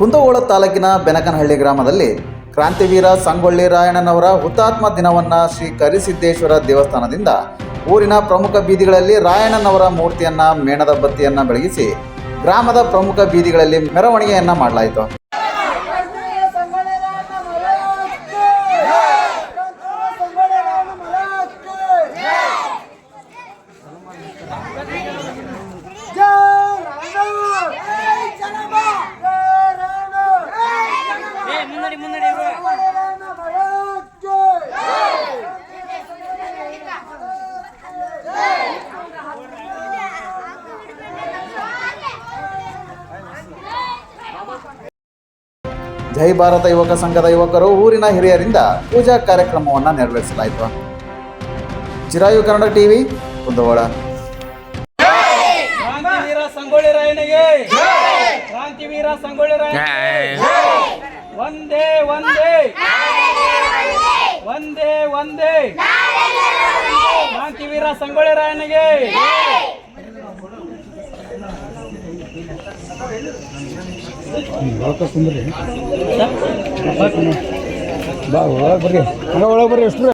ಕುಂದಗೋಳ ತಾಲೂಕಿನ ಬೆನಕನಹಳ್ಳಿ ಗ್ರಾಮದಲ್ಲಿ ಕ್ರಾಂತಿವೀರ ಸಂಗೊಳ್ಳಿ ರಾಯಣ್ಣನವರ ಹುತಾತ್ಮ ದಿನವನ್ನು ಶ್ರೀ ಕರಿಸಿದ್ದೇಶ್ವರ ದೇವಸ್ಥಾನದಿಂದ ಊರಿನ ಪ್ರಮುಖ ಬೀದಿಗಳಲ್ಲಿ ರಾಯಣ್ಣನವರ ಮೂರ್ತಿಯನ್ನ ಮೇಣದ ಬತ್ತಿಯನ್ನ ಬೆಳಗಿಸಿ ಗ್ರಾಮದ ಪ್ರಮುಖ ಬೀದಿಗಳಲ್ಲಿ ಮೆರವಣಿಗೆಯನ್ನ ಮಾಡಲಾಯಿತು. ಏ ಮುನ್ನಡಿ ಮುನ್ನಡಿ ಇವ್ರು. ಜೈ ಭಾರತ ಯುವಕ ಸಂಘದ ಯುವಕರು ಊರಿನ ಹಿರಿಯರಿಂದ ಪೂಜಾ ಕಾರ್ಯಕ್ರಮವನ್ನು ನೆರವೇರಿಸಲಾಯಿತು. ಚಿರಾಯು ಕನ್ನಡ ಟಿವಿ ಕುಂದಗೋಳ. ಕ್ರಾಂತಿವೀರ ಸಂಗೊಳ್ಳಿ ರಾಯನಿಗೆ ಕ್ರಾಂತಿವೀರ ಸಂಗೊಳ್ಳಿ ರಾಯನಿಗೆ ಒಂದೇ ಒಂದೇ ಒಂದೇ ಒಂದೇ ಮಾಂತಿವೀರ ಸಂಗೊಳ್ಳಿ ರಾಯನಿಗೆ ಬಾ ಒಳಗೆ ಬರ್ರಿ. ಒಳಗೆ ಬರ್ರಿ ಎಷ್ಟು